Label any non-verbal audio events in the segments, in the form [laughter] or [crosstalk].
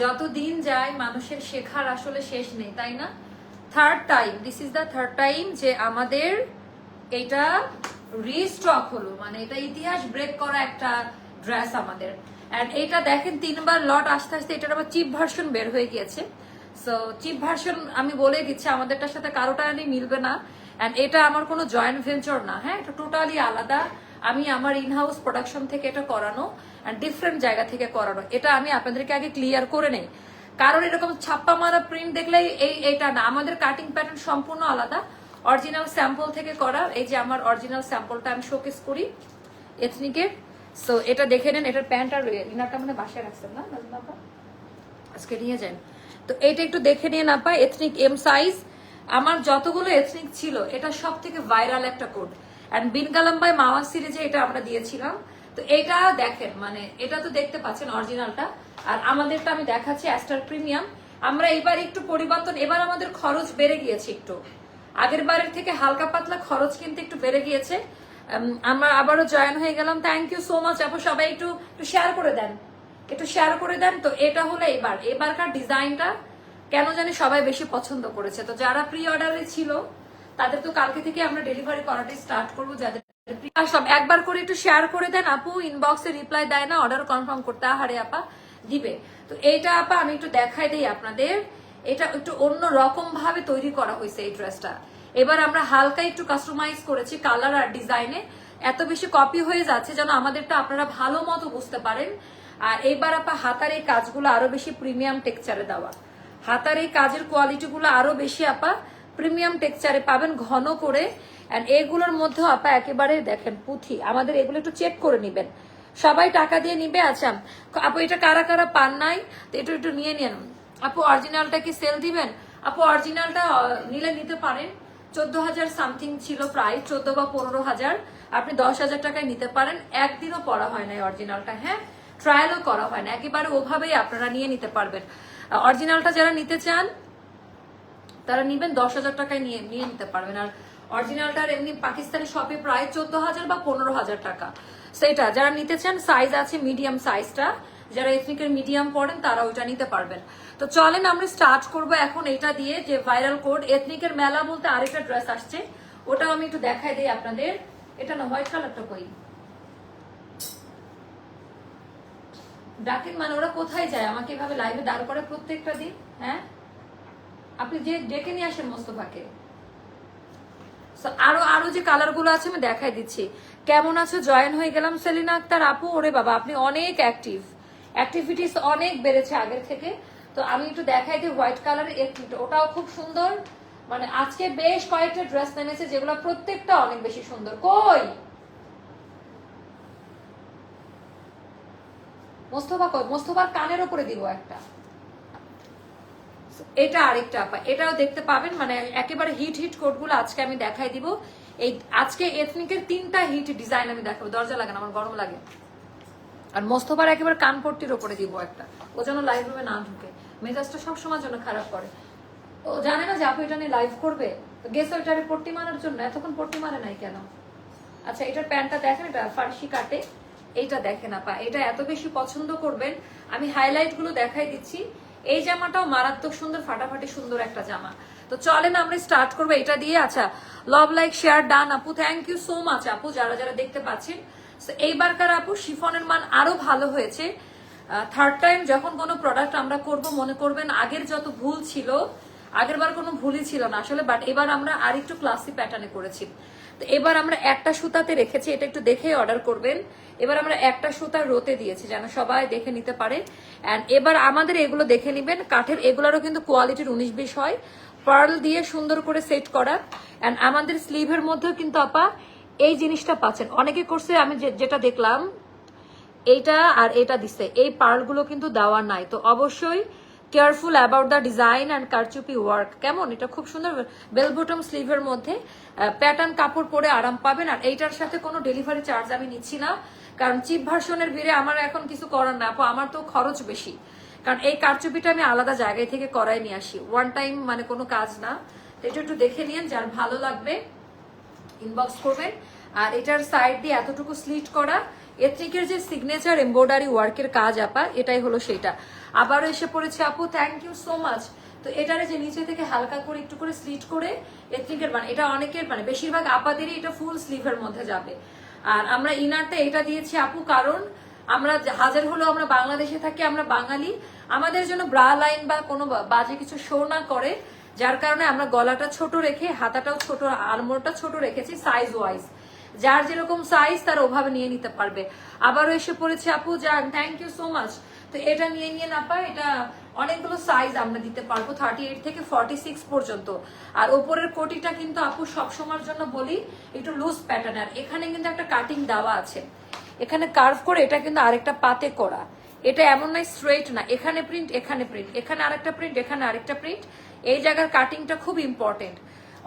যত দিন যায় মানুষের শেখার আসলে শেষ নেই, তাই না? Third time this is the third time যে আমাদের এটা রিস্টক হলো মানে এটা ইতিহাস ব্রেক করা একটা ড্রেস আমাদের। অ্যান্ড এটা দেখেন তিনবার লট আস্তে আস্তে এটার আবার চিপ ভার্সন বের হয়ে গিয়েছে। সো চিপ ভার্সন আমি বলে দিচ্ছি, আমাদেরটার সাথে কারোটা মিলবে না। অ্যান্ড এটা আমার কোনো জয়েন্ট ভেঞ্চার না হ্যাঁ? এটা টোটালি আলাদা। আমি আমার ইনহাউস প্রোডাকশন থেকে এটা করানো ডিফারেন্ট জায়গা থেকে করানো। এটা আমি আপনাদেরকে আগে ক্লিয়ার করে নেই। কারণ এরকম ছাপ্পা মারা প্রিন্ট দেখলেই এই এটা না। আমাদের কাটিং প্যাটার্ন সম্পূর্ণ আলাদা। অরিজিনাল স্যাম্পল থেকে করা। এই যে আমার অরিজিনাল স্যাম্পলটা আমি শোকেস করি এথনিকের সো এটা দেখে নেন, এটার প্যান্ট আর ইনারটা মানে বাসায় রাখছেন না? আপা? আজকে নিয়ে যান। তো, এটা একটু দেখে নিয়ে না পাই এথনিক এম সাইজ আমার যতগুলো এথনিক ছিল, এটা সব থেকে ভাইরাল একটা কোড অ্যান্ড বিনকালাম্বাই মাওয়া সিরিজে এটা আমরা দিয়েছিলাম। তো এটা দেখেন মানে এটা তো দেখতে পাচ্ছেন অরিজিনালটা আর আমাদেরটা আমি দেখাচ্ছি অ্যাস্টার প্রিমিয়াম আমরা এবার একটু পরিবর্তন, এবার আমাদের খরচ বেড়ে গিয়েছে একটু। আগের বারের থেকে হালকা পাতলা খরচ কিন্তু একটু বেড়ে গিয়েছে। আমরা আবারও জয়েন হয়ে গেলাম। থ্যাংক ইউ সো মাচ আপু, সবাই একটু একটু শেয়ার করে দেন। একটু শেয়ার করে দেন। তো এটা হলো এবার। এবারকার ডিজাইনটা কেন জানি সবাই বেশি পছন্দ করেছে। তো যারা প্রি অর্ডারে ছিল তাদের তো কালকে থেকে আমরা ডেলিভারি করাটাই স্টার্ট করব যাদের আসলাম। একবার করে একটু শেয়ার করে দেন আপু ইনবক্সে রিপ্লাই দেয় না অর্ডার কনফার্ম করতে, আহারে আপা, দিবে। তো এইটা আপা আমি একটু দেখাই দিই আপনাদের। এটা একটু অন্য রকম ভাবে তৈরি করা হয়েছে এই ড্রেসটা এবার আমরা হালকা একটু কাস্টমাইজ করেছি কালার আর ডিজাইনে এত বেশি কপি হয়ে যাচ্ছে যেন আমাদেরটা আপনারা ভালো মতো বুঝতে পারেন। আর এইবার আপা হাতার এই কাজগুলো আরও বেশি প্রিমিয়াম টেক্সচারে দেওয়া। হাতার এই কাজের কোয়ালিটিগুলো আরও বেশি আপা প্রিমিয়াম টেক্সচারে পাবেন ঘন করে। এন্ড এগুলোর মধ্যে আপা একেবারে দেখেন পুঁথি। আমাদের এগুলো একটু চেক করে নিবেন। সবাই টাকা দিয়ে নিবে? আচ্ছা আপু এটা কারা কারা পান নাই? তো এটা একটু নিয়ে নিন। আপু অরিজিনালটা কি সেল দিবেন? আপু অরিজিনালটা নিলে নিতে পারেন। চোদ্দ হাজার সামথিং ছিল প্রায় চোদ্দ বা পনেরো হাজার। আপনি দশ হাজার টাকায় নিতে পারেন। একদিনও পড়া হয় না অরিজিনালটা হ্যাঁ? ট্রায়ালও করা হয় না। একেবারে ওভাবেই আপনারা নিয়ে নিতে পারবেন। অরিজিনালটা যারা নিতে চান তারা নিবেন দশ হাজার টাকায় নিয়ে নিয়ে নিতে পারবেন। আর অরিজিনালটার এমনি পাকিস্তানি শপে প্রায় চোদ্দ হাজার বা পনেরো হাজার টাকা। সেটা যারা নিতে চান সাইজ আছে মিডিয়াম সাইজটা যারা এথনিকের মিডিয়াম পড়েন, তারা ওইটা নিতে পারবেন। তো চলেন আমরা স্টার্ট করব এখন এটা দিয়ে, যে ভাইরাল কোড এথনিকের মেলা বলতে আরেকটা ড্রেস আসছে। ওটাও আমি একটু দেখাই দিই আপনাদের। এটা না হোয়াইট কালারটা কই? ডাকেন মানে ওরা কোথায় যায়? আমাকে এভাবে লাইভে দাঁড় করে প্রত্যেকটা দিন হ্যাঁ? আপনি যে ডেকে নিয়ে আসেন মোস্তফাকে। আরও আরও যে কালারগুলো আছে, আমি দেখাই দিচ্ছি। কেমন আছো? জয়েন হয়ে গেলাম সেলিনা আক্তার আপু। ওরে বাবা, আপনি অনেক অ্যাক্টিভ অ্যাক্টিভিটিস অনেক বেড়েছে আগের থেকে। তো আমি একটু দেখাই দিই হোয়াইট কালার ওটাও খুব সুন্দর। মানে আজকে বেশ কয়েকটা ড্রেস নেমেছে যেগুলো প্রত্যেকটা অনেক বেশি সুন্দর। কই? মোস্তফা কই? মোস্তফার কানের উপরে দিব একটা। এটা আরেকটা আপা, এটাও দেখতে পাবেন মানে একেবারে হিট হিট কোডগুলো আজকে আমি দেখাই দিব। এই আজকে এথনিকের তিনটা হিট ডিজাইন আমি দেখাবো। দরজা লাগে না আমার গরম লাগে। আর মোস্তফার একেবারে কানপট্টির ওপরে দিব একটা। ও যেন লাইভ রুমে না ঢুকে। মেজাজটা সবসময় জন্য খারাপ করে। ও জানে না যে আপু এটা নিয়ে লাইভ করবে। তো গেছে ওইটারে পট্টি মারার জন্য, এতক্ষণ পট্টি মারে নাই কেন? আচ্ছা এটার প্যান্টটা দেখেন, এটা ফার্সি কাটে। এইটা দেখেন আপা, এটা এত বেশি পছন্দ করবেন। আমি হাইলাইটগুলো দেখাই দিচ্ছি। এই জামাটাও মারাত্মক সুন্দর, ফাটাফাটি সুন্দর একটা জামা। তো চলেন আমরা স্টার্ট করব। এটা দিয়ে আচ্ছা লভ লাইক শেয়ার ডান আপু। থ্যাংক ইউ সো মাচ আপু, যারা যারা দেখতে পাচ্ছেন। এইবারকার আপু, শিফনের মান আরও ভালো হয়েছে। থার্ড টাইম যখন কোনো প্রোডাক্ট আমরা করব, মনে করবেন আগের যত ভুল ছিল আগের বার কোনো ভুলই ছিল না আসলে বাট এবার আমরা আর একটু ক্লাসি প্যাটার্নে করেছি। তো এবার আমরা একটা সুতাতে রেখেছি, এটা একটু দেখে অর্ডার করবেন। এবার আমরা একটা সুতা রোতে দিয়েছি, যেন সবাই দেখে নিতে পারে। অ্যান্ড এবার আমাদের এগুলো দেখে নিবেন, কাঠের এগুলোরও কিন্তু কোয়ালিটির উনিশ বিশ হয়। পার্ল দিয়ে সুন্দর করে সেট করা। অ্যান্ড আমাদের স্লিভের মধ্যেও কিন্তু আপা এই জিনিসটা পাচ্ছেন। অনেকে করছে, আমি যেটা দেখলাম, এইটা আর এটা দিছে। এই পার্লগুলো কিন্তু দেওয়া নাই। তো অবশ্যই careful about the design and কারচুপি ওয়ার্ক কেমন? এটা খুব সুন্দর বেল বটম স্লিভের মধ্যে প্যাটার্ন কাপড় পরে আরাম পাবেন। আর এইটার সাথে কোনো ডেলিভারি চার্জ আমি নিচ্ছি না, কারণ চিপ ভার্সনের ভিড়ে আমার এখন কিছু করার না। আমার তো খরচ বেশি। কারণ এই কারচুপিটা আমি আলাদা জায়গায় থেকে করাই নিয়ে আসি। ওয়ান টাইম মানে কোনো কাজ না। এটা একটু দেখে নিন যার ভালো লাগবে। ইনবক্স করবেন। আর এটার সাইড দিয়ে এতটুকু স্লিট করা এথনিকের যে সিগনেচার এমব্রয়ডারি ওয়ার্কের কাজ আপা, এটাই হলো সেটা আবারও এসে পড়েছে আপু থ্যাংক ইউ সো মাচ তো এটারে যে নিচে থেকে হালকা করে একটু করে স্লিট করে এথনিকের মানে এটা অনেকের মানে বেশিরভাগ আপাদেরই এটা ফুল স্লিভের মধ্যে যাবে। আর আমরা ইনারটা এটা দিয়েছি আপু কারণ আমরা হাজার হলেও আমরা বাংলাদেশে থাকি, আমরা বাঙালি। আমাদের জন্য ব্রা লাইন বা কোনো বাজে কিছু শো না করে। যার কারণে আমরা গলাটা ছোট রেখে, হাতাটাও ছোট আলমোড়টা ছোট রেখেছি সাইজ ওয়াইজ যার যেরকম সাইজ তার ওভাবে নিয়ে নিতে পারবে। আবারও এসে পড়েছে আপু, যান থ্যাংক ইউ সো মাচ তো এটা নিয়ে নিয়ে না পায়, এটা অনেকগুলো সাইজ আমরা দিতে পারব থার্টি এইট থেকে ফর্টি সিক্স পর্যন্ত। আর ওপরের কোটিটা কিন্তু আপু সবসময়ের জন্য বলি, একটু লুজ প্যাটার্ন আর। এখানে কিন্তু একটা কাটিং দেওয়া আছে। এখানে কার্ভ করে এটা কিন্তু আরেকটা পাতে করা। এটা এমন নয় স্ট্রেট না। এখানে প্রিন্ট এখানে প্রিন্ট এখানে আরেকটা প্রিন্ট এখানে আরেকটা প্রিন্ট এই জায়গার কাটিংটা খুব ইম্পর্টেন্ট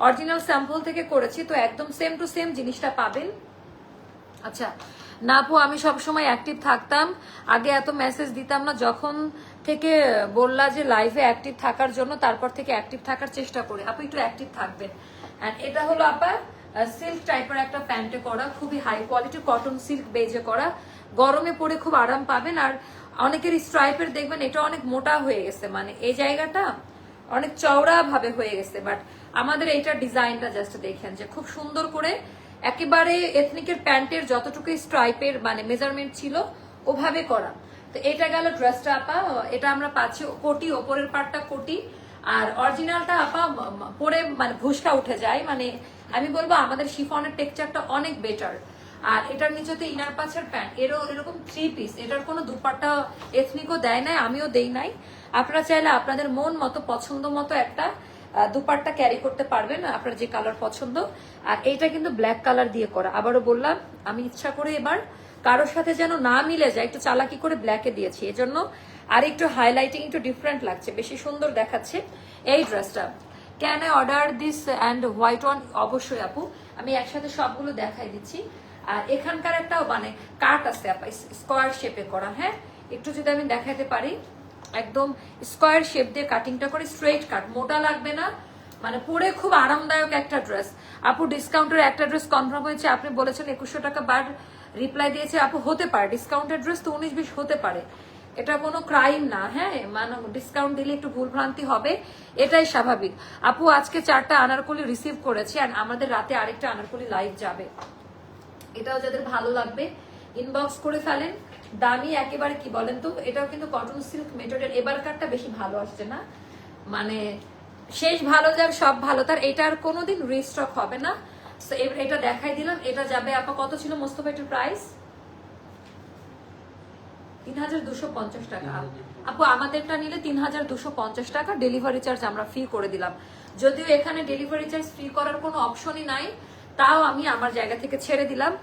অরিজিনাল স্যাম্পল থেকে করেছি, তো একদম সেম টু সেম জিনিসটা পাবেন। আচ্ছা না আপু আমি সবসময় অ্যাক্টিভ থাকতাম। আগে এত মেসেজ দিতাম না, যখন থেকে বললা যে লাইভে অ্যাক্টিভ থাকার জন্য, তারপর থেকে অ্যাক্টিভ থাকার চেষ্টা করি। আপু, একটু অ্যাক্টিভ থাকবেন। এটা হলো আপা সিল্ক টাইপের একটা প্যান্টে করা, খুবই হাই কোয়ালিটি কটন সিল্ক বেজে করা। গরমে পরে খুব আরাম পাবেন। আর অনেকের স্ট্রাইপের দেখবেন, এটা অনেক মোটা হয়ে গেছে। মানে এই জায়গাটা অনেক চওড়া ভাবে হয়ে গেছে বাট আমাদের এইটার ডিজাইনটা জাস্ট দেখেন যে খুব সুন্দর করে একেবারে এথনিকের প্যান্টের যতটুকু স্ট্রাইপের মানে মেজারমেন্ট ছিল, ওভাবে করা। তো এটা গেল ড্রেসটা আপা, এটা আমরা পাচ্ছি কোটি, ওপরের পার্টটা কোটি। আর অরিজিনালটা আপা পরে মানে ভুসকা উঠে যায়। মানে আমি বলব আমাদের শিফনের টেক্সচারটা অনেক বেটার আর এটার নিচেতে ইনার পাছের প্যান্ট এরও এরকম থ্রি পিস এটার কোনো দুপাট্টা এথনিকও দেয় নাই, আমিও দেই নাই। আপনারা চাইলে আপনাদের মন মতো, পছন্দ মতো একটা দুপাট্টা ক্যারি করতে পারবেন আপনার যে কালার পছন্দ। আর এইটা কিন্তু ব্ল্যাক কালার দিয়ে করা। আবারও বললাম, আমি ইচ্ছা করে এবার কারোর সাথে যেন না মিলে যায়, একটু চালাকি করে ব্ল্যাকে দিয়েছি। এজন্য আর একটু হাইলাইটিং একটু ডিফারেন্ট লাগছে, বেশি সুন্দর দেখাচ্ছে। এই ড্রেসটা can I order this and white one অবশ্যই আপু, আমি একসাথে সবগুলো দেখাই দিচ্ছি। আর এখানকার একটা মানে কাট আছে আপা স্কোয়ার শেপে করা হ্যাঁ? একটু যদি আমি দেখাতে পারি। একদম স্কোয়ার শেপ দিয়ে কাটিংটা করে স্ট্রেট কাট। মোটা লাগবে না মানে পরে খুব আরামদায়ক একটা ড্রেস। আপু ডিসকাউন্টের একটা ড্রেস কনফার্ম হয়েছে, আপনি বলেছেন একুশশো টাকা বার রিপ্লাই দিয়েছে, আপু, হতে পারে। ডিসকাউন্টের ড্রেস তো উনিশ বিশ হতে পারে। এটা কোনো ক্রাইম না হ্যাঁ? মানে ডিসকাউন্ট দিলে একটু ভুলভ্রান্তি হবে, এটাই স্বাভাবিক। আপু, আজকে চারটা আনারকলি রিসিভ করেছি, আর আমাদের রাতে আরেকটা আনারকলি লাইভ যাবে। এটাও যাদের ভালো লাগবে ইনবক্স করে ফেলেন। দামি একেবারে কি বলেন তো? এটাও কিন্তু কটন সিল্ক মেটেরিয়াল এবারকারটা বেশি ভালো আসছে না। মানে শেষ ভালো যার সব ভালো। তার এটার কোনোদিন রিস্টক হবে না। এটা দেখাই দিলাম। এটা যাবে আপা কত ছিল মোস্তফা এটার প্রাইস তিন হাজার দুশো পঞ্চাশ টাকা। আপু আমাদেরটা নিলে তিন হাজার দুশো পঞ্চাশ টাকা। ডেলিভারি চার্জ আমরা ফ্রি করে দিলাম। যদিও এখানে ডেলিভারি চার্জ ফ্রি করার কোনো অপশনই নাই তাও আমি আমার জায়গা থেকে ছেড়ে দিলাম।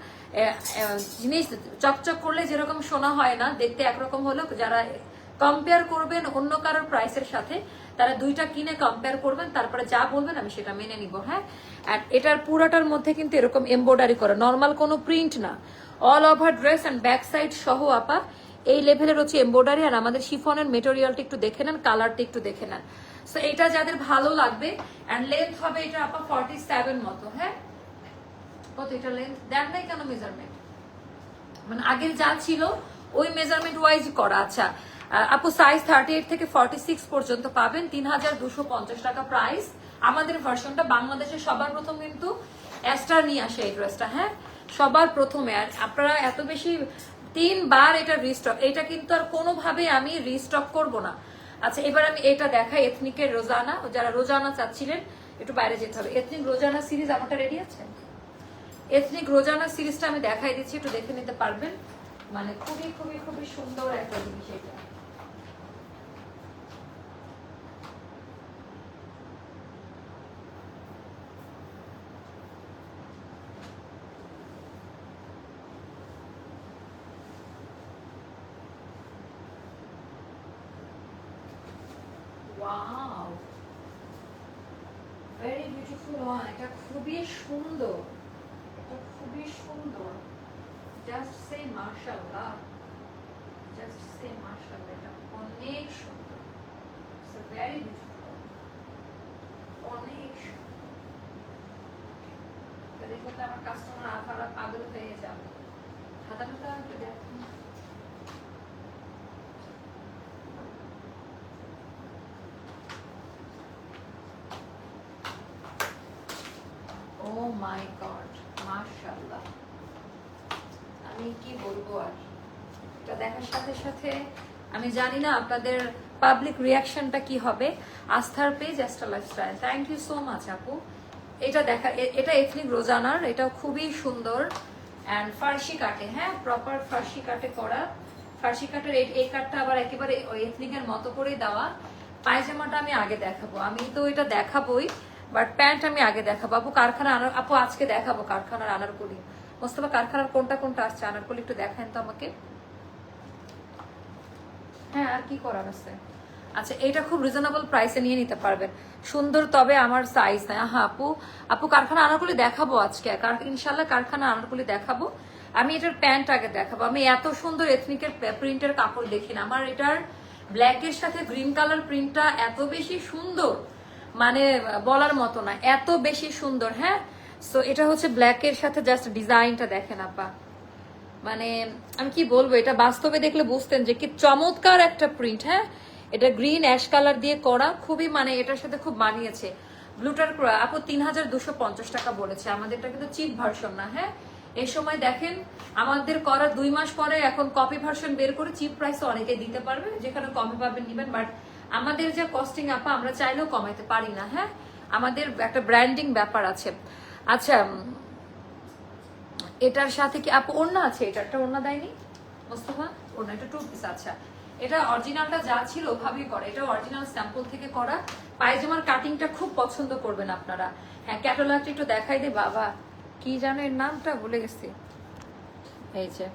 জিনিস চকচক করলে যেরকম শোনা হয় না, দেখতে একরকম হলো যারা কম্পেয়ার করবেন অন্য কারোর প্রাইসের সাথে, তারা দুইটা কিনে কম্পেয়ার করবেন, তারপরে যা বলবেন আমি সেটা মেনে নিব হ্যাঁ? আর এটার পুরাটার মধ্যে কিন্তু এরকম এমব্রয়ডারি করা নর্মাল কোনো প্রিন্ট না। All over dress and back side সহ আপা, এই লেভেলের হচ্ছে এমব্রয়ডারি আর আমাদের শিফনের মেটেরিয়ালটা একটু দেখে নেন কালারটা একটু দেখে নেন। সো এটা যাদের ভালো লাগবে অ্যান্ড লেন্থ হবে এটা আপা ফর্টি সেভেন মতো হ্যাঁ? কত এটা লেন্থ দেন নাই কেন মেজারমেন্ট মানে আগের যা ছিল, ওই মেজারমেন্ট ওয়াইজ করা। আচ্ছা আপু সাইজ থার্টি এইট থেকে ফর্টি সিক্স পর্যন্ত পাবেন, তিন হাজার দুশো পঞ্চাশ টাকা প্রাইস আমাদের ভার্সনটা বাংলাদেশে সবার প্রথম কিন্তু অ্যাস্টার নিয়ে আসে এই ড্রেসটা হ্যাঁ? সবার প্রথমে। আর আপনারা এত বেশি তিনবার এটা রিস্টক এটা কিন্তু আর কোনোভাবে আমি রিস্টক করব না। আচ্ছা এবার আমি এটা দেখাই এথনিকের রোজানা যারা রোজানা চাচ্ছিলেন, একটু বাইরে যেতে হবে। এথনিক রোজানা সিরিজ আমারটা রেডি আছে? এথনিক রোজানা সিরিজটা আমি দেখাই দিচ্ছি, একটু দেখে নিতে পারবেন। মানে খুবই খুবই খুবই সুন্দর একটা জিনিস এটা। Oh আমি কি বলব আর? এটা দেখার সাথে সাথে আমি জানি আপনাদের পাবলিক রিয়াকশনটা কি হবে। আস্থার page Astra lifestyle thank you so much আপু। এটা দেখা এটা এথনিক রোজানার এটা খুবই সুন্দর। অ্যান্ড ফার্সি কাটে হ্যাঁ প্রপার ফার্সি কাটে করা। ফার্সি কাটের এই কাটটা আবার একেবারে এথনিকের মতো করেই দেওয়া। পায়জামাটা আমি আগে দেখাবো। আমি তো এটা দেখাবোই বাট প্যান্ট আমি আগে দেখাবো। আপু, কারখানা আনার, আপু, আজকে দেখাবো কারখানার আনারকলি। মোস্তফা, কারখানার কোনটা কোনটা আসছে? আনারকলি একটু দেখান তো আমাকে। হ্যাঁ আর কি করার আছে? আচ্ছা এটা খুব রিজনেবল প্রাইসে নিয়ে নিতে পারবেন। সুন্দর তবে আমার সাইজ নাই। হ্যাঁ আপু আপু, কারখানা আনারকলি দেখাবো আজকে। ইনশাল্লাহ কারখানা আনারকলি দেখাবো। আমি এটার প্যান্ট আগে দেখাবো। আমি এত সুন্দর এথনিকের প্রিন্টের কাপড় দেখি না। আমার এটার ব্ল্যাকের সাথে গ্রিন কালার প্রিন্টটা এত বেশি সুন্দর। মানে বলার মতো না। এত বেশি সুন্দর হ্যাঁ? সো এটা হচ্ছে ব্ল্যাকের সাথে জাস্ট ডিজাইনটা দেখেন, আপা। মানে আমি কি বলব? এটা বাস্তবে দেখলে বুঝতেন যে কি চমৎকার একটা প্রিন্ট হ্যাঁ? এটা গ্রিন অ্যাশ কালার দিয়ে করা, খুবই মানে এটার সাথে খুব মানিয়েছে। ব্লুটার আপু তিন হাজার দুশো পঞ্চাশ টাকা বলেছে। আমাদেরটা কিন্তু চিপ ভার্সন না হ্যাঁ? এই সময় দেখেন, আমাদের করা দুই মাস পরে এখন কপি ভার্সন বের করে চিপ প্রাইসে অনেকে দিতে পারবে, যেখানে কমে পাবেন নিবেন বাট আমাদের যা কস্টিং আপা, আমরা চাইলেও কমাইতে পারি না হ্যাঁ? আমাদের একটা ব্র্যান্ডিং ব্যাপার আছে। আচ্ছা এটার সাথে কি, আপু ওড়না আছে? এটা একটা ওড়না দেয়নি? মোস্তফা ওড়না এটা টু পিস আচ্ছা। এটা অরিজিনালটা যা ছিল ওভাবেই করা। এটা অরিজিনাল স্যাম্পল থেকে করা। পায়জামার কাটিংটা খুব পছন্দ করবেন আপনারা। হ্যাঁ ক্যাটালগটা একটু দেখাই দে, বাবা। কি জানো এর নামটা? ভুলে গেছি। এই যে,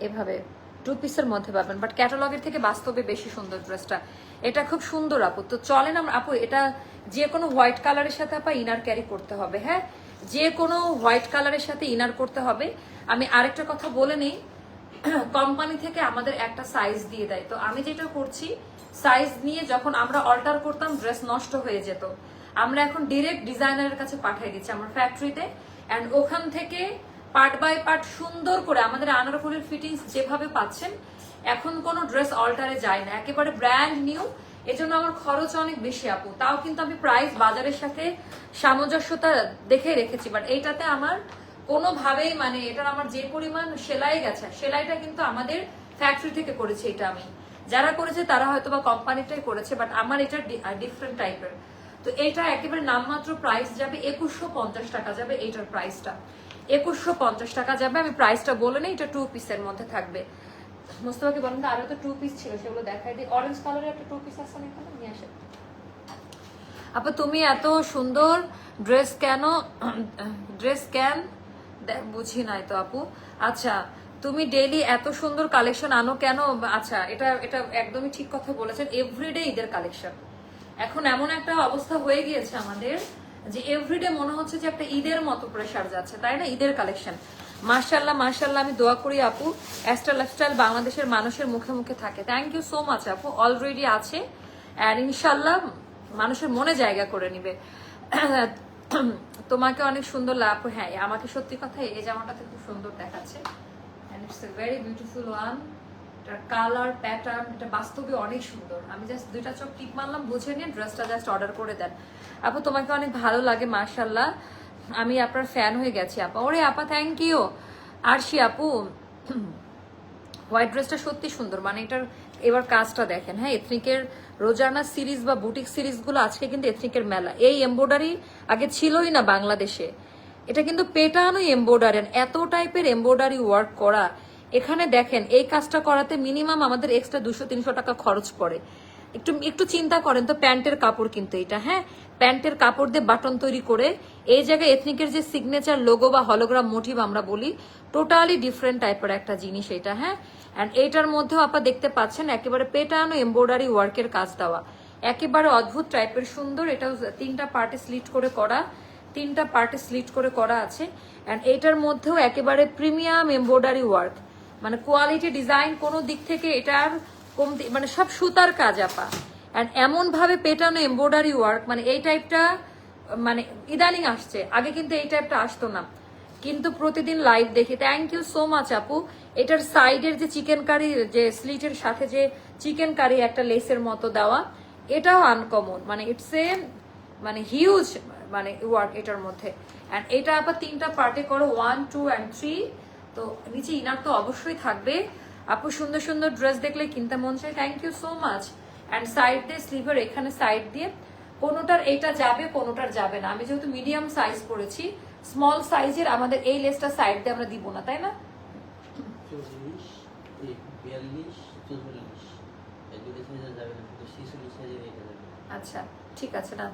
এভাবে টু পিসের মধ্যে পাবেন। বাট ক্যাটালগের থেকে বাস্তবে বেশি সুন্দর ড্রেসটা এটা খুব সুন্দর, আপু। তো চলেন আমরা, আপু, এটা যে কোনো হোয়াইট কালারের সাথে, আপা ইনার ক্যারি করতে হবে হ্যাঁ? যে কোনো হোয়াইট কালারের সাথে ইনার করতে হবে। আমি আরেকটা কথা বলে নিই। কোম্পানি থেকে আমাদের একটা সাইজ দিয়ে দেয়। তো আমি যেটা করছি সাইজ নিয়ে যখন আমরা অল্টার করতাম ড্রেস নষ্ট হয়ে যেত। আমরা এখন ডিরেক্ট ডিজাইনারের কাছে পাঠিয়ে দিচ্ছি আমার ফ্যাক্টরিতে অ্যান্ড ওখান থেকে পার্ট বাই পার্ট সুন্দর করে আমাদের আনারকলির ফিটিংস যেভাবে পাচ্ছেন, এখন কোনো ড্রেস অল্টারে যায় না। একেবারে ব্র্যান্ড নিউ এজন্য আমার খরচ অনেক বেশি আপু। তাও কিন্তু আমি প্রাইস বাজারের সাথে সামঞ্জস্যতা দেখে রেখেছি বাট এইটাতে আমার কোনোভাবেই মানে এটার আমার যে পরিমাণ সেলাই গেছে, সেলাইটা কিন্তু আমাদের ফ্যাক্টরি থেকে করেছে এটা আমি। যারা করেছে তারা হয়তো বা কোম্পানিটাই করেছে বাট আমার এটা ডিফারেন্ট টাইপের তো এটা একেবারে নামমাত্র প্রাইস যাবে একুশশো পঞ্চাশ টাকা যাবে এটার প্রাইসটা একুশশো পঞ্চাশ টাকা যাবে, আমি প্রাইসটা বলে নিই, এটা টু পিসের মধ্যে থাকবে। মোস্তফাকে বলেন তো আরও তো টু পিস ছিল, সেগুলো দেখাই দিই। অরেঞ্জ কালারের একটা টু পিস না এখানে? নিয়ে আসে আপু, তুমি এত সুন্দর ড্রেস কেন [clears throat] ড্রেস কেন বুঝি নাই তো আপু। আচ্ছা তুমি ডেইলি এত সুন্দর কালেকশন আনো কেন? আচ্ছা এটা এটা একদমই ঠিক কথা বলেছেন এভরিডে ঈদের কালেকশন এখন এমন একটা অবস্থা হয়ে গিয়েছে আমাদের যে এভরিডে মনে হচ্ছে যে একটা ঈদের মতো প্রেশার যাচ্ছে, তাই না? ঈদের কালেকশন মার্শাল্লাহ মার্শাল্লাহ আমি দোয়া করি আপু অ্যাস্ট্রা লাইফস্টাইল বাংলাদেশের মানুষের মুখে মুখে থাকে। থ্যাংক ইউ সো মাচ আপু অলরেডি আছে। আর ইনশাল্লাহ মানুষের মনে জায়গা করে নিবে। তোমাকে অনেক সুন্দর লাভ হ্যাঁ। আমাকে সত্যি কথা এই জামাটাতে খুব সুন্দর দেখাচ্ছে। And it's a very beautiful one এটার কালার প্যাটার্ন এটা বাস্তবে অনেক সুন্দর। আমি জাস্ট দুইটা চোখ টিপ মারলাম, বুঝে নিয়ে ড্রেসটা জাস্ট অর্ডার করে দেন। আপু, তোমাকে অনেক ভালো লাগে মার্শাল্লাহ আমি আপনার ফ্যান হয়ে গেছি, আপা। ওরে আপা থ্যাংক ইউ আরশি, আপু [clears throat] হোয়াইট ড্রেসটা সত্যি সুন্দর। মানে এটার এবার কাজটা দেখেন। হ্যাঁ এথনিকের রোজানা সিরিজ বা বুটিক সিরিজগুলো আজকে কিন্তু এথনিকের মেলা। এই এমব্রয়ডারি আগে ছিলই না বাংলাদেশে। এটা কিন্তু পেটানো এমব্রয়ডারি এত টাইপের এমব্রয়ডারি ওয়ার্ক করা, এখানে দেখেন, এই কাজটা করাতে মিনিমাম আমাদের এক্সট্রা দুশো, তিনশো টাকা খরচ পড়ে। একটু একটু চিন্তা করেন তো, প্যান্টের কাপড় কিন্তু এটা হ্যাঁ? প্যান্টের কাপড় দিয়ে বাটন তৈরি করে, এই জায়গায় এথনিকের যে সিগনেচার লোগো বা হলোগ্রাম মোটিভ আমরা বলি টোটালি ডিফারেন্ট টাইপের একটা জিনিস এটা হ্যাঁ? অ্যান্ড এইটার মধ্যেও আপনারা দেখতে পাচ্ছেন একেবারে পেটানো এমব্রয়ডারি ওয়ার্কের কাজ দেওয়া। একেবারে অদ্ভুত টাইপের সুন্দর। এটাও তিনটা পার্টে স্লিট করে করা, তিনটা পার্টে স্লিট করে করা আছে। অ্যান্ড এইটার মধ্যেও একেবারে প্রিমিয়াম এমব্রয়ডারি ওয়ার্ক মানে কোয়ালিটি ডিজাইন কোনো দিক থেকে এটার কমতি মানে সব সুতার কাজ আপা। অ্যান্ড এমনভাবে পেটানো এমব্রয়ডারি ওয়ার্ক মানে এই টাইপটা মানে ইদানিং আসছে। আগে কিন্তু এই টাইপটা আসতো না। কিন্তু প্রতিদিন লাইভ দেখি। থ্যাংক ইউ সো মাচ আপু। এটার সাইডের যে চিকেন কারি যে স্লিটের সাথে যে চিকেন কারি একটা লেসের মতো দেওয়া, এটাও আনকমন মানে ইটস এ মানে হিউজ মানে ওয়ার্ক এটার মধ্যে। অ্যান্ড এটা আবার তিনটা পার্টে করো ওয়ান টু অ্যান্ড থ্রি তো নিচে ইনার তো অবশ্যই থাকবে। আপু, সুন্দর সুন্দর ড্রেস দেখলে কিনতে মন চায়। Thank you so much and side দিয়ে স্লিভার এখানে সাইড দিয়ে, কোনোটার এটা যাবে, কোনোটার যাবে না। আমি যেহেতু মিডিয়াম সাইজ করেছি স্মল সাইজের আমাদের এই লেসটা সাইড দিয়ে আমরা দিব না তাই না? আচ্ছা ঠিক আছে না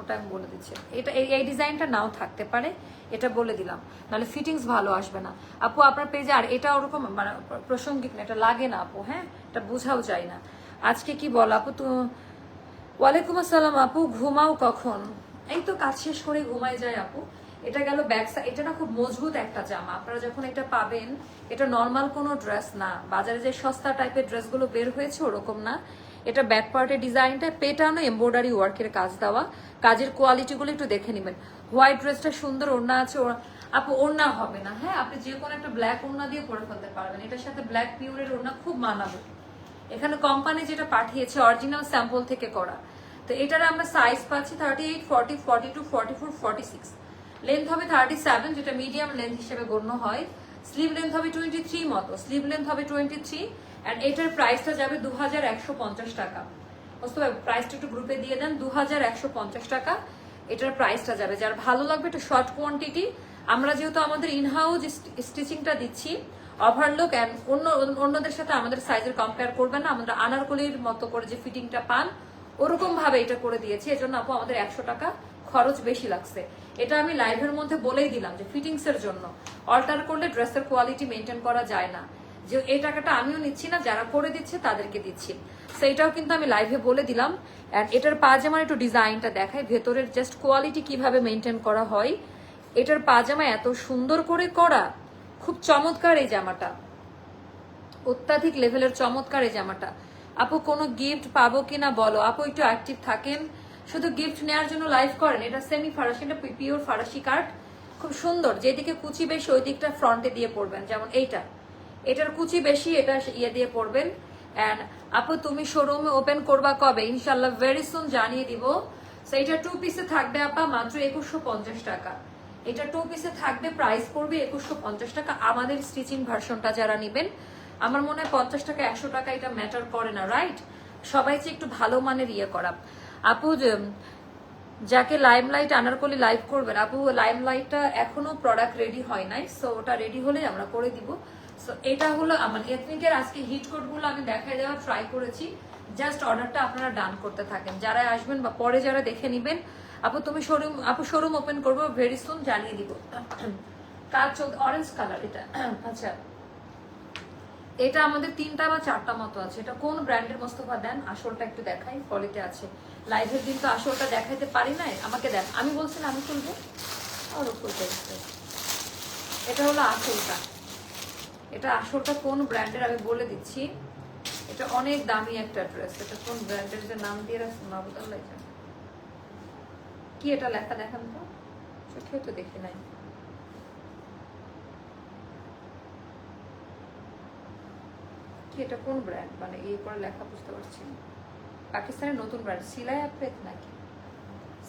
ওটা আমি বলে দিচ্ছি। এটা এই ডিজাইনটা নাও থাকতে পারে এটা বলে দিলাম। নাহলে ফিটিংস ভালো আসবে না। আপু আপনার পেজে আর এটা ওরকম মানে প্রাসঙ্গিক না এটা লাগে না আপু হ্যাঁ? এটা বোঝাও যায় না। আজকে কি বল আপু তো ওয়ালাইকুম আসসালাম আপু ঘুমাও কখন? এই তো কাজ শেষ করে ঘুমাই যায় আপু। এটা গেল ব্যাক সাইড এটা না খুব মজবুত একটা জামা। আপনারা যখন এটা পাবেন, এটা নর্মাল কোনো ড্রেস না। বাজারে যে সস্তা টাইপের ড্রেসগুলো বের হয়েছে ওরকম না। এটা ব্যাক পার্টের ডিজাইনটা, পেটানো এমব্রয়ডারি ওয়ার্কের কাজ দেওয়া। কাজের কোয়ালিটিগুলো একটু দেখে নেবেন। হোয়াইট ড্রেসটা সুন্দর, ওড়না আছে আপু, ওড়না হবে না। হ্যাঁ আপনি যে কোনো একটা ব্ল্যাক ওড়না দিয়ে পরে ফেলতে পারবেন। এটার সাথে ব্ল্যাক পিওরের ওড়না খুব মানাবে। এখানে কোম্পানি যেটা পাঠিয়েছে অরিজিনাল স্যাম্পল থেকে করা। তো এটার আমরা সাইজ পাচ্ছি thirty eight forty forty two forty four forty six length হবে থার্টি সেভেন যেটা মিডিয়াম লেন্থ হিসেবে গণ্য হয়। স্লিভ লেন্থ হবে টোয়েন্টি থ্রি মতো। স্লিভ লেন্থ হবে টোয়েন্টি থ্রি অ্যান্ড এটার প্রাইসটা যাবে দু হাজার একশো পঞ্চাশ টাকা। বুঝতে পারবে প্রাইসটা একটু গ্রুপে দিয়ে দেন দু হাজার একশো পঞ্চাশ টাকা। এটার প্রাইসটা যাবে। যার ভালো লাগবে একটু শর্ট কোয়ান্টিটি আমরা যেহেতু আমাদের ইনহাউস স্টিচিংটা দিচ্ছি ওভারলুক অ্যান্ড অন্য, অন্যদের সাথে আমাদের সাইজের কম্পেয়ার করবেন না। আমরা আনারকলির মতো করে যে ফিটিংটা পান ওরকম ভাবে এটা করে দিয়েছি। এজন্য আপু, আমাদের একশো টাকা খরচ বেশি লাগছে। এটা আমি লাইভের মধ্যে বলেই দিলাম যে ফিটিংস এর জন্য। অল্টার করলে ড্রেসের কোয়ালিটি মেনটেন করা যায় না। যে এই টাকাটা আমিও নিচ্ছি না, যারা করে দিচ্ছে তাদেরকে দিচ্ছি। সেইটাও কিন্তু আমি লাইভে বলে দিলাম। এটার পাজামার একটু ডিজাইনটা দেখায় ভেতরের জাস্ট কোয়ালিটি কীভাবে মেনটেন করা হয়। এটার পাজামা এত সুন্দর করে করা, খুব চমৎকার এই জামাটা। অত্যাধিক লেভেলের চমৎকার এই জামাটা। আপু, কোনো গিফট পাবো কিনা বলো? আপু, একটু অ্যাক্টিভ থাকেন। শুধু গিফট নেওয়ার জন্য লাইভ করেন এটা সেমি ফারাসি এটা পিওর ফারাসি কার্ড খুব সুন্দর যেদিকে কুচি বেশি ওই দিকটা ফ্রন্টে দিয়ে পড়বেন যেমন এইটা। এটার কুচি বেশি এটা ইয়ে দিয়ে পড়বেন অ্যান্ড আপু তুমি শোরুমে ওপেন করবা কবে? ইনশাল্লাহ ভেরি সুন জানিয়ে দিব। So, এটা টু পিসে থাকবে আপা মাত্র একুশশো পঞ্চাশ টাকা। এটা টু পিসে থাকবে প্রাইস পড়বে একুশশো পঞ্চাশ টাকা। আমাদের স্টিচিং ভার্সনটা যারা নেবেন আমার মনে হয় পঞ্চাশ টাকা একশো টাকা এটা ম্যাটার করে না রাইট সবাই যে একটু ভালো মানের ইয়ে করা। আপু যাকে লাইমলাইট আনারকলি লাইভ করবেন, আপু লাইমলাইটটা এখনও প্রোডাক্ট রেডি হয় নাই সো ওটা রেডি হলে আমরা করে দিব। সো এটা হলো আমার এথনিকের আজকে হিট কোডগুলো আমি দেখাই দেওয়ার ট্রাই করেছি। জাস্ট অর্ডারটা আপনারা ডান করতে থাকেন। যারা আসবেন বা পরে যারা দেখে নেবেন, আপু, তুমি শোরুম আপু শোরুম ওপেন করব ভেরি সুন জানিয়ে দিব। কাল চোখ অরেঞ্জ কালার এটা। আচ্ছা। এটা আমাদের তিনটা বা চারটা মতো আছে। এটা কোন ব্র্যান্ডের মোস্তফা দেন? আসলটা একটু দেখাই পলিতে আছে। লাইভের দিন তো আসলটা দেখাইতে পারি নাই? আমাকে দেখ, আমি বলছি না, আমি খুলবো আর খুলতে। এটা হলো আসলটা। এটা আসলটা কোন ব্র্যান্ডের, আমি বলে দিচ্ছি। এটা অনেক দামি একটা ড্রেস। এটা কোন ব্র্যান্ডের যে নাম দিয়ে রাখছে মাহবুদুল্লাহ। কি এটা লেখা দেখান তো? চোখেও তো দেখি নাই। কি এটা কোন ব্র্যান্ড? মানে এই করে লেখা বুঝতে পারছি না। পাকিস্তানের নতুন ব্র্যান্ড সিলায়া প্রেত নাকি?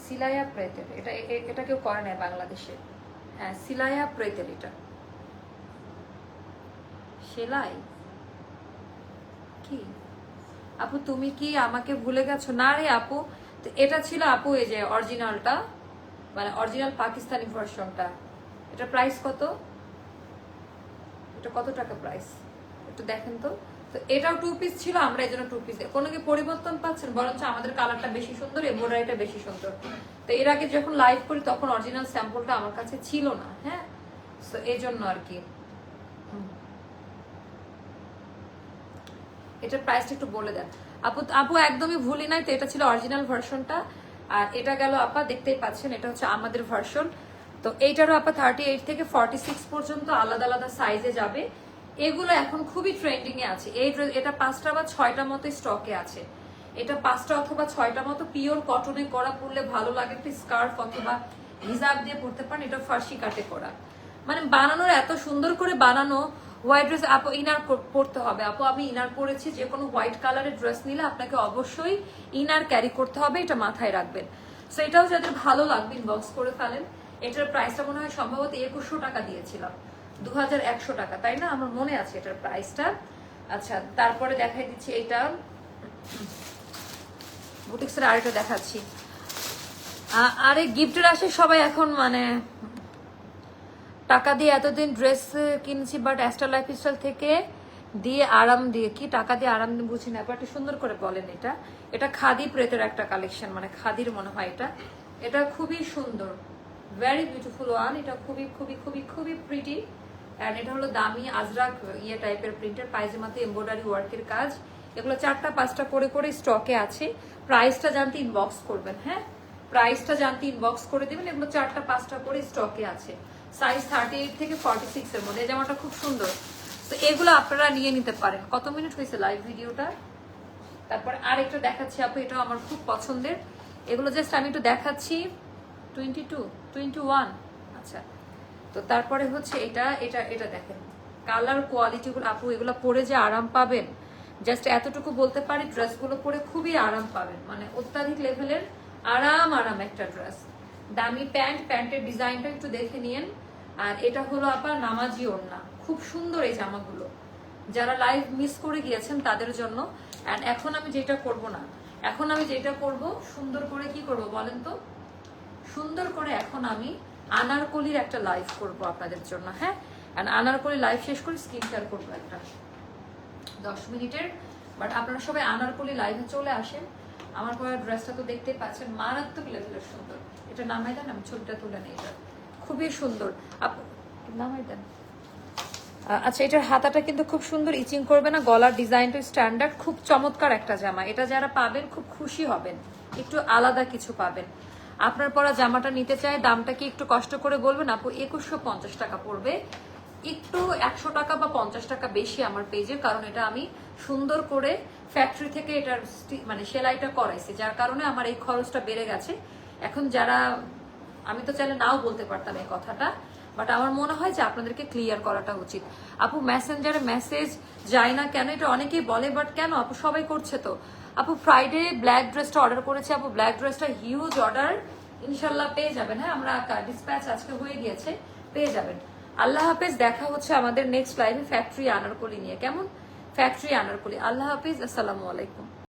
সিলায়া প্রেতের, এটা এটা কেউ করে নাই বাংলাদেশে। হ্যাঁ সিলায়া প্রেতের এটা। সেলাই? কি? আপু, তুমি কি আমাকে ভুলে গেছো? না রে আপু, তো এটা ছিল আপু এই যে অরিজিনালটা মানে অরিজিনাল পাকিস্তানি ভার্সনটা এটা প্রাইস কত? এটা কত টাকা প্রাইস একটু দেখেন তো। তো এটাও টু পিস ছিল, আমরা এই জন্য টু পিস কোনো কি পরিবর্তন পাচ্ছেন? বরঞ্চ আমাদের কালারটা বেশি সুন্দর এমব্রয়ডারিটা বেশি সুন্দর। তো এর আগে যখন লাইভ করি, তখন অরিজিনাল স্যাম্পলটা আমার কাছে ছিল না হ্যাঁ? তো এই জন্য আর কি। এটার প্রাইসটা একটু বলে দেন। আপু আপু, একদমই ভুলি নাই তো, এটা ছিল অরিজিনাল ভার্সনটা আর এটা গেল আপা, দেখতেই পাচ্ছেন, এটা হচ্ছে আমাদের ভার্সন তো এইটারও আপা থার্টি এইট থেকে ফর্টি সিক্স পর্যন্ত আলাদা আলাদা সাইজে যাবে। এগুলো এখন খুবই ট্রেন্ডিং এ আছে। এই এটা পাঁচটা বা ছয়টা মতো স্টকে আছে। এটা পাঁচটা অথবা ছয়টা মতো পিওর কটনে করা পরলে ভালো লাগে, একটা স্কার্ফ অথবা হিজাব দিয়ে পরতে পারেন, এটা ফার্সি কাটে করা। মানে বানানোর এত সুন্দর করে বানানো হোয়াইট ড্রেস আপু ইনার পরতে হবে। আপু, আমি ইনার পরেছি, যে কোনো হোয়াইট কালারের ড্রেস নিলে আপনাকে অবশ্যই ইনার ক্যারি করতে হবে, এটা মাথায় রাখবেন। সো এটাও যাদের ভালো লাগবে ইনবক্স করে ফেলেন। এটার প্রাইসটা মনে হয় সম্ভবত একুশশো টাকা দিয়েছিলাম। দু হাজার একশো টাকা, তাই না? আমার মনে আছে এটার প্রাইসটা আচ্ছা তারপরে দেখাই দিচ্ছি এটা। বুটিক্সের আরেকটা দেখাচ্ছি। আরে গিফটের আসে সবাই এখন মানে টাকা দিয়ে এতদিন ড্রেস কিনেছি বাট অ্যাস্টার লাইফ স্টাইল থেকে দিয়ে আরাম দিয়ে, কি টাকা দিয়ে আরাম বুঝি না একটু সুন্দর করে বলেন এটা। এটা খাদি প্রেতের একটা কালেকশন মানে খাদির মনে হয় এটা। এটা খুবই সুন্দর ভেরি বিউটিফুল ওয়ান এটা খুবই খুবই খুবই খুবই প্রিটি অ্যান্ড এটা হলো দামি আজরাক ইয়ে টাইপের প্রিন্টের পায়জামাতে এমব্রয়ডারি ওয়ার্কের কাজ। এগুলো চারটা, পাঁচটা করে করে স্টকে আছে। প্রাইসটা জানতে ইনবক্স করবেন হ্যাঁ? প্রাইসটা জানতে ইনবক্স করে দেবেন, এগুলো চারটা, পাঁচটা করে স্টকে আছে। সাইজ থার্টি এইট থেকে ফর্টি সিক্স এর মধ্যে। জামাটা খুব সুন্দর। তো এগুলো আপনারা নিয়ে নিতে পারেন। কত মিনিট হয়েছে লাইভ ভিডিওটা তারপরে আরেকটা দেখাচ্ছি আপু, এটাও আমার খুব পছন্দের। এগুলো জাস্ট আমি একটু দেখাচ্ছি। টোয়েন্টি টু টোয়েন্টি ওয়ান আচ্ছা। তো তারপরে হচ্ছে এটা এটা এটা দেখেন। কালার কোয়ালিটিগুলো আপু, এগুলো পরে যে আরাম পাবেন জাস্ট এতটুকু বলতে পারি ড্রেসগুলো পরে খুবই আরাম পাবেন। মানে অত্যাধিক লেভেলের আরাম আরাম একটা ড্রেস দামি প্যান্ট, প্যান্টের ডিজাইনটা একটু দেখে নিয়েন। আর এটা হলো আবার নামাজি ওড়না। খুব সুন্দর এই জামাগুলো। যারা লাইভ মিস করে গিয়েছেন তাদের জন্য। অ্যান্ড এখন আমি যেটা করব না, এখন আমি যেটা করব, সুন্দর করে কি করব বলেন তো? সুন্দর করে এখন আমি আনারকলির একটা লাইভ করব আপনাদের জন্য হ্যাঁ? অ্যান্ড আনারকলি লাইভ শেষ করে স্কিন শেয়ার করব একটা। দশ মিনিটের বাট আপনারা সবাই আনারকলি লাইভে চলে আসেন। আমার পরা ড্রেসটা তো দেখতেই পাচ্ছেন, মারাত্মক লেভেলের সুন্দর। এটা নামাই দেন, আমি ছবিটা তুলে নিই এটা খুবই সুন্দর। নামাই দেন। আচ্ছা এটার হাতাটা কিন্তু খুব সুন্দর, ইচিং করবে না, গলার ডিজাইনটা স্ট্যান্ডার্ড খুব চমৎকার একটা জামা। এটা যারা পাবেন, খুব খুশি হবেন। একটু আলাদা কিছু পাবেন। আপনার পরা জামাটা নিতে চাই দামটা কি একটু কষ্ট করে বলবেন? আপু, একুশশো পঞ্চাশ টাকা পড়বে। একটু একশো টাকা বা পঞ্চাশ টাকা বেশি আমার পেজে কারণ এটা আমি সুন্দর করে ফ্যাক্টরি থেকে এটার মানে সেলাইটা করাইছি, যার কারণে আমার এই খরচটা বেড়ে গেছে। এখন যারা, আমি তো চাইলে নাও বলতে পারতাম এই কথাটা বাট আমার মনে হয় যে আপনাদেরকে ক্লিয়ার করাটা উচিত। আপু মেসেঞ্জারে মেসেজ যায় না কেন? এটা অনেকেই বলে বাট কেন? আপু, সবাই করছে তো। আপু ফ্রাইডে ব্ল্যাক ড্রেসটা অর্ডার করেছি আপু। ব্ল্যাক ড্রেসটা হিউজ অর্ডার ইনশাল্লাহ পেয়ে যাবেন। হ্যাঁ আমরা ডিসপ্যাচ আজকে হয়ে গিয়েছে, পেয়ে যাবেন। আল্লাহ হাফেজ, দেখা হচ্ছে আমাদের নেক্সট লাইভে ফ্যাক্টরি আনারকলি নিয়ে। কেমন? ফ্যাক্টরি আনারকলি। আল্লাহ হাফেজ, আসসালামু আলাইকুম।